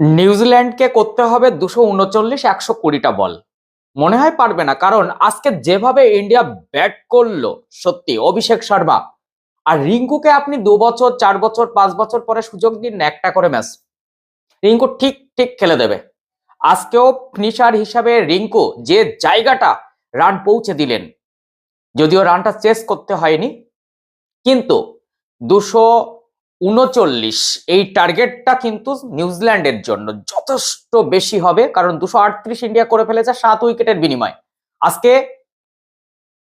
নিউজিল্যান্ডকে করতে হবে দুশো উনচল্লিশ, একশো কুড়িটা বল। মনে হয় পারবে না, কারণ আজকে যেভাবে ইন্ডিয়া ব্যাট করল, সত্যি, অভিষেক শর্মা। আর রিঙ্কুকে আপনি দু বছর, চার বছর, পাঁচ বছর পরে সুযোগ দিন, একটা করে ম্যাচ। রিঙ্কু ঠিক ঠিক খেলে দেবে। আজকেও ফিনিশার হিসাবে রিঙ্কু যে জায়গাটা রান পৌঁছে দিলেন, যদিও রানটা চেস করতে হয়নি, কিন্তু দুশো উনচল্লিশ এই টার্গেটটা কিন্তু নিউজিল্যান্ডের জন্য যথেষ্ট বেশি হবে, কারণ দুশো আটত্রিশ ইন্ডিয়া করে ফেলেছে সাত উইকেটের বিনিময়। আজকে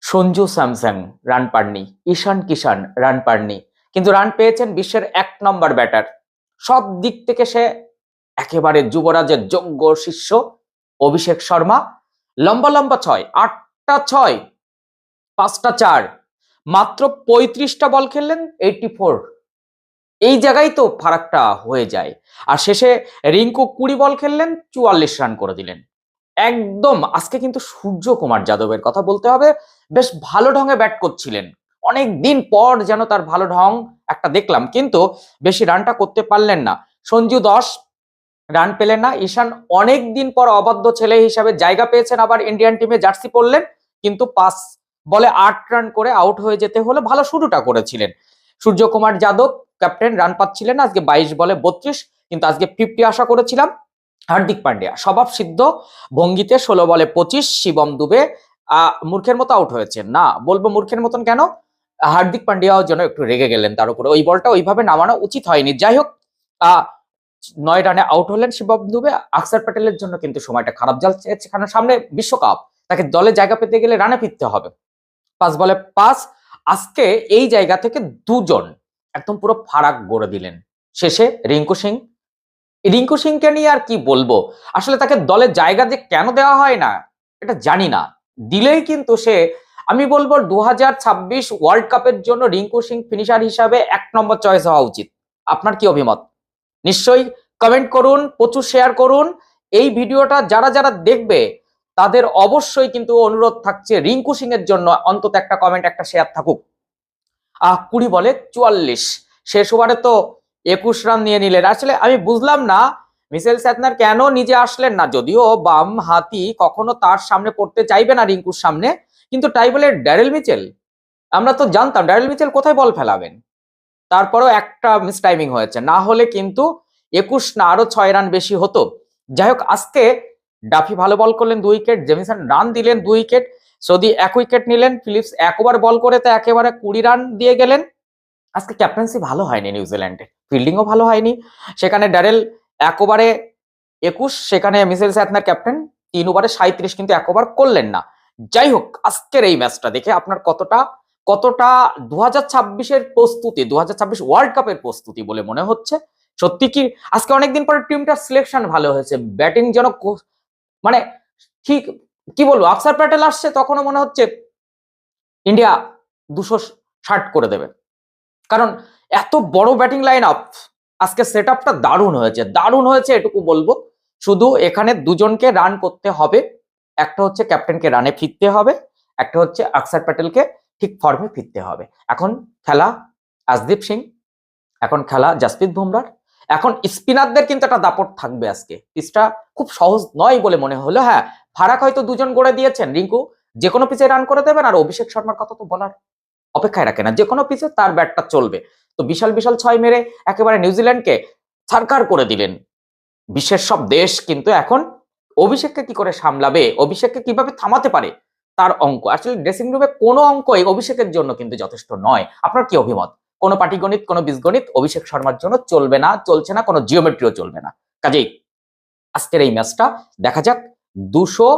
সঞ্জু স্যামসাং রান পাননি, ঈশান কিষান রান পাননি, কিন্তু রান পেয়েছেন বিশ্বের এক নম্বর ব্যাটার সব দিক থেকে সে একেবারে যুবরাজের যোগ্য শিষ্য অভিষেক শর্মা। লম্বা লম্বা ছয়, আটটা ছয়, পাঁচটা চার, মাত্র পঁয়ত্রিশটা বল খেললেন এইটটি ফোর এই জায়গায় তো ফারাকটা হয়ে যায়। আর শেষে রিঙ্কু কুড়ি বল খেললেন, চুয়াল্লিশ রান করে দিলেন। একদম, আজকে কিন্তু সূর্য কুমার যাদবের কথা বলতে হবে। বেশ ভালো ঢঙে ব্যাট করছিলেন। অনেক দিন পর যেন তার ভালো ঢং একটা দেখলাম, কিন্তু বেশি রানটা করতে পারলেন না। সঞ্জু দশ, রান পেলেন না। ঈশান অনেক দিন পর অবাধ্য ছেলে হিসাবে জায়গা পেয়েছেন, আবার ইন্ডিয়ান টিমে জার্সি পরলেন। কিন্তু পাঁচ বলে আট রান করে আউট হয়ে যেতে হলে ভালো শুরুটা করেছিলেন। সূর্যকুমার যাদব, ক্যাপ্টেন রান পাচ্ছিলেন আজকে বাইশ বলে বত্রিশ, কিন্তু আজকে ফিফটি আশা করেছিলাম। হার্দিক পান্ডিয়া স্বভাব সিদ্ধ, ভঙ্গিতে ষোলো বলে পঁচিশ, শিবম দুবে মূর্খের মতো আউট হয়েছে। না, বলব মূর্খের মতন কেন? হার্দিক পান্ডিয়াও যেন একটু রেগে গেলেন তার উপরে। ওই বলটা ওইভাবে নামানো উচিত হয়নি। যাই হোক নয় রানে আউট হলেন শিবম দুবে। আকসার প্যাটেলের জন্য কিন্তু সময়টা খারাপ যাচ্ছে সামনে বিশ্বকাপ। তাকে দলে জায়গা পেতে গেলে রানে ফিরতে হবে। পাঁচ বলে পাঁচ আজকে এই জায়গা থেকে দুজন একদম পুরো ফারাক গড়ে দিলেন। শেষে রিঙ্কু সিং। রিঙ্কু সিংকে নিয়ে আর কি বলব? আসলে তাকে দলের জায়গা যে কেন দেওয়া হয় না? এটা জানি না। দিলেই কিন্তু সে, আমি বলব দু ছাব্বিশ ওয়ার্ল্ড কাপের জন্য রিঙ্কু সিং ফিনিশার হিসাবে এক নম্বর চয়েস হওয়া উচিত। আপনার কি অভিমত? নিশ্চয়ই কমেন্ট করুন, প্রচুর শেয়ার করুন। এই ভিডিওটা যারা যারা দেখবে তাদের অবশ্যই কিন্তু অনুরোধ থাকছে রিঙ্কু সিং এর জন্য, অন্তত একটা কমেন্ট একটা শেয়ার থাকুক। আহ, কুড়ি বলে চুয়াল্লিশ। শেষ ওভারে তো একুশ রান নিয়ে নিলেন। আসলে আমি বুঝলাম না, মিসেল স্যাতনার কেন নিজে আসলেন না? যদিও বাম হাতি কখনো তার সামনে পড়তে চাইবে না রিঙ্কুর সামনে, কিন্তু তাই বলে ড্যারেল মিচেল। আমরা তো জানতাম ড্যারেল মিচেল কোথায় বল ফেলাবেন? তারপরও একটা মিস টাইমিং হয়েছে। না হলে কিন্তু একুশ না আরও ছয় রান বেশি হতো। যাই হোক, আজকে ডাফি ভালো বল করলেন দুই উইকেট, জেমিসন রান দিলেন দুই উইকেট, সৌদি এক উইকেট নিলেন, ফিলিপস এক ওভার বল করে তো একেবারে কুড়ি রান দিয়ে গেলেন। আজকে ক্যাপ্টেন্সি ভালো হয়নি নিউজিল্যান্ডের ফিল্ডিংও ভালো হয়নি। সেখানে ড্যারেল এক ওভারে একুশ, সেখানে মিসেল স্যাতনার ক্যাপ্টেন তিন ওভারে সাঁত্রিশ কিন্তু এক ওভার করলেন না। যাই হোক, আজকের এই ম্যাচটা দেখে আপনার কতটা কতটা দু হাজার ছাব্বিশের প্রস্তুতি দু হাজার ছাব্বিশ ওয়ার্ল্ড কাপের প্রস্তুতি বলে মনে হচ্ছে। সত্যি কি, আজকে অনেকদিন পরে টিমটার সিলেকশন ভালো হয়েছে ব্যাটিং যেন মানে ঠিক কি বলব আকসার প্যাটেল আসছে তখনও মনে হচ্ছে ইন্ডিয়া দুশো ষাট করে দেবে। কারণ এত বড় ব্যাটিং লাইন আপ আজকে সেট আপটা দারুণ হয়েছে। দারুণ হয়েছে এটুকু বলব। শুধু এখানে দুজনকে রান করতে হবে। একটা হচ্ছে ক্যাপ্টেনকে রানে ফিরতে হবে, একটা হচ্ছে আকসার প্যাটেলকে ঠিক ফর্মে ফিরতে হবে। এখন খেলা আজদীপ সিং এখন খেলা জাসপ্রীত বুমরার এখন স্পিনারদের কিন্তু একটা দাপট থাকবে আজকে। পিচটা খুব সহজ নয় বলে মনে হলো। হ্যাঁ ফারাক হয়তো দুজন গড়ে দিয়েছেন। রিঙ্কু যে কোনো পিচে রান করে দেবেন আর অভিষেক শর্মার কথা তো বলার অপেক্ষায় রাখে না। যে কোনো পিচে তার ব্যাটটা চলবে। তো বিশাল বিশাল ছয় মেরে একেবারে নিউজিল্যান্ডকে ছারকার করে দিলেন। বিশ্বের সব দেশ কিন্তু এখন অভিষেককে কি করে সামলাবে? অভিষেককে কীভাবে থামাতে পারে? তার অঙ্ক। আসলে ড্রেসিং রুমে কোনো অঙ্কই অভিষেকের জন্য কিন্তু যথেষ্ট নয়। আপনার কি অভিমত? কোনো পাটিগণিত কোনো বীজগণিত অভিষেক শর্মার জন্য চলবে না, চলছে না, কোনো জিওমেট্রিও চলবে না। কাজেই আজকের এই ম্যাচটা দেখা যাক, দুশো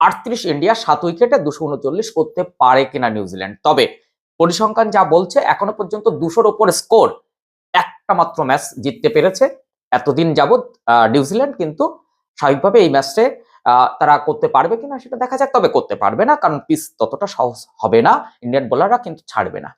আটত্রিশ ইন্ডিয়া সাত উইকেটে দুশো উনচল্লিশ করতে পারে কিনা নিউজিল্যান্ড তবে পরিসংখ্যান যা বলছে, এখনও পর্যন্ত দুশোর ওপর স্কোর একটা মাত্র ম্যাচ জিততে পেরেছে। এতদিন যাবৎ নিউজিল্যান্ড কিন্তু স্বাভাবিকভাবে এই ম্যাচে তারা করতে পারবে কিনা সেটা দেখা যাক, তবে করতে পারবে না, কারণ পিস ততটা সহজ হবে না, ইন্ডিয়ান বোলাররা কিন্তু ছাড়বে না।